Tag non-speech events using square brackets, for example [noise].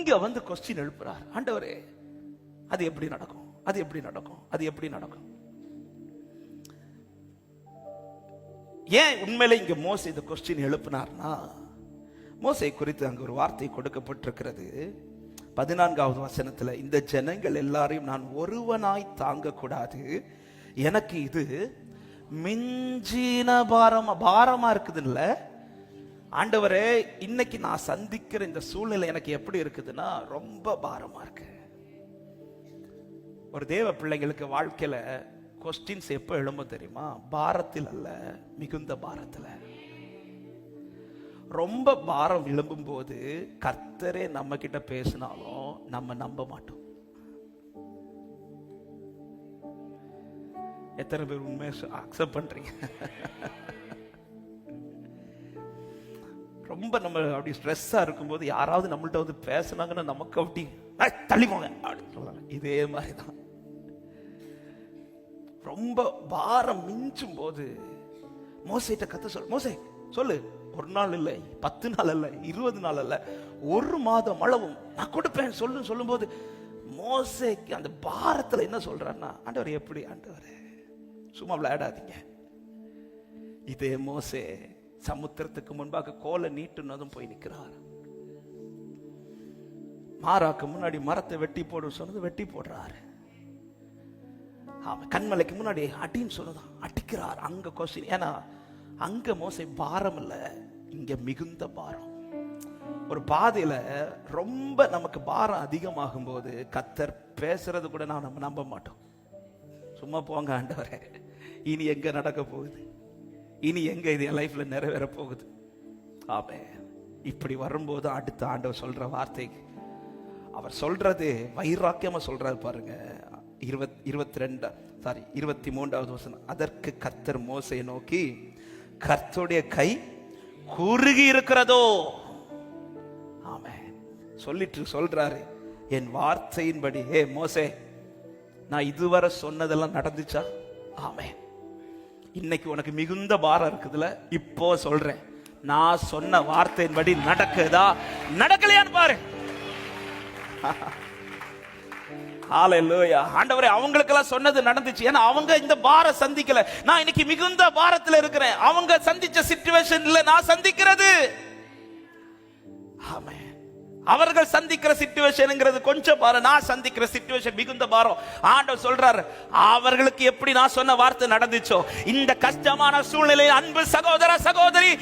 இங்க வந்து கொஸ்டின் எழுப்புறார். ஆண்டவரே அது எப்படி நடக்கும்? அது எப்படி நடக்கும்? அது எப்படி நடக்கும்? ஏன் உண்மையில இங்க மோசை இந்த கொஸ்டின் எழுப்பினார்னா மோசை குறித்து அங்கு ஒரு வார்த்தை கொடுக்கப்பட்டிருக்கிறது. பதினான்காவது வசனத்துல இந்த ஜனங்கள் எல்லாரையும் நான் ஒருவனாய் தாங்க கூடாது எனக்கு இது மிஞ்சின பாரமா பாரமா இருக்குது இல்ல ஆண்டவரே இன்னைக்கு நான் சந்திக்கிற இந்த சூழ்நிலை எனக்கு எப்படி இருக்குதுன்னா ரொம்ப பாரமா இருக்கு. ஒரு தேவ பிள்ளைங்களுக்கு வாழ்க்கையில கொஸ்டின்ஸ் எப்போ எழும்ப தெரியுமா? பாரத்தில் அல்ல மிகுந்த பாரத்தில். ரொம்ப பாரம் விளம்பும் போது கர்த்தரே நம்ம கிட்ட பேசினாலும் நம்ம நம்ப மாட்டோம். எத்தனை பேர் உண்மையை அக்செப்ட் பண்றீங்க? [laughs] ரொம்ப நம்ம அப்படி ஸ்ட்ரெஸ்ஸாக இருக்கும்போது யாராவது நம்மள்ட்ட வந்து பேசுனாங்கன்னா நமக்கு அப்படி "ஏய், அப்படின்னு சொல்லுவாங்க இதே மாதிரி தான் ரொம்ப பாரம் மிஞ்சும் போது மோசைட்ட கற்று சொல் மோசை சொல்லு. ஒரு நாள் இல்லை பத்து நாள் அல்ல இருபது நாள் அல்ல ஒரு மாதம் அளவும் நான் கொடுப்பேன். சொல்லு சொல்லும்போது மோசைக்கு அந்த பாரத்தில் என்ன சொல்றாருன்னா ஆண்டவர் எப்படி ஆண்டவர் சும்மா விளையாடாதீங்க. இதே மோசே சமுத்திரத்துக்கு முன்பாக கோலை நீட்டுனதும் போய் நிற்கிறார் மாறாக்கு முன்னாடி மரத்தை வெட்டி போடும் சொன்னது வெட்டி போடுறாரு. ஆமா கண்மலைக்கு முன்னாடி அடின்னு சொன்னதான். அடிக்கிறார். அங்க கொஸ்டின் ஏன்னா அங்க மோசை பாரம் இல்ல இங்க மிகுந்த பாரம். ஒரு பாதையில ரொம்ப நமக்கு பாரம் அதிகமாகும் போது கத்தர் பேசுறது கூட நான் நம்ம நம்ப மாட்டோம். சும்மா போங்க ஆண்டவரே. இனி எங்க நடக்க போகுது? இனி எங்க இது என் லைஃப்ல நிறைவேற போகுது? ஆமே இப்படி வரும்போது அடுத்த ஆண்டவர் சொல்ற வார்த்தை அவர் சொல்றது வைராக்கியமா சொல்றாரு பாருங்க. இருபத் இருபத்தி ரெண்டு சாரி இருபத்தி மூன்றாவது வசனம். அதற்கு கர்த்தர் மோசையை நோக்கி கர்த்தருடைய கை குறுகி இருக்கிறதோ? ஆமே சொல்லிட்டு சொல்றாரு. என் வார்த்தையின்படி ஏ மோசே நான் இதுவரை சொன்னதெல்லாம் நடந்துச்சா? ஆமே இன்னைக்கு உனக்கு மிகுந்த பாரம் இருக்குதுல இப்போ சொல்றேன். நான் சொன்ன வார்த்தையின்படி நடக்குதா? நடக்கலையான்னு பாரு. [laughs] ஹalleluya ஆண்டவரே அவங்களுக்கெல்லாம் சொன்னது நடந்துச்சு. ஏன்னா அவங்க இந்த பார சந்திக்கல. நான் இன்னைக்கு மிகுந்த பாரத்துல இருக்கிறேன். அவங்க சந்திச்ச சிச்சுவேஷன்ல நான் சந்திக்கிறது. ஆமே அவர்கள் சந்திக்கிற சிச்சுவேஷன்ங்கிறது கொஞ்சம் பாரம் நான் சந்திக்கிற சிச்சுவேஷன் மிகுந்த பாரம். ஆண்டவர் சொல்றாரு அவர்களுக்கு எப்படி நான் சொன்ன வார்த்தை நடந்துச்சோ? இந்த கஷ்டமான சூழ்நிலையில் அன்பு சகோதர சகோதரி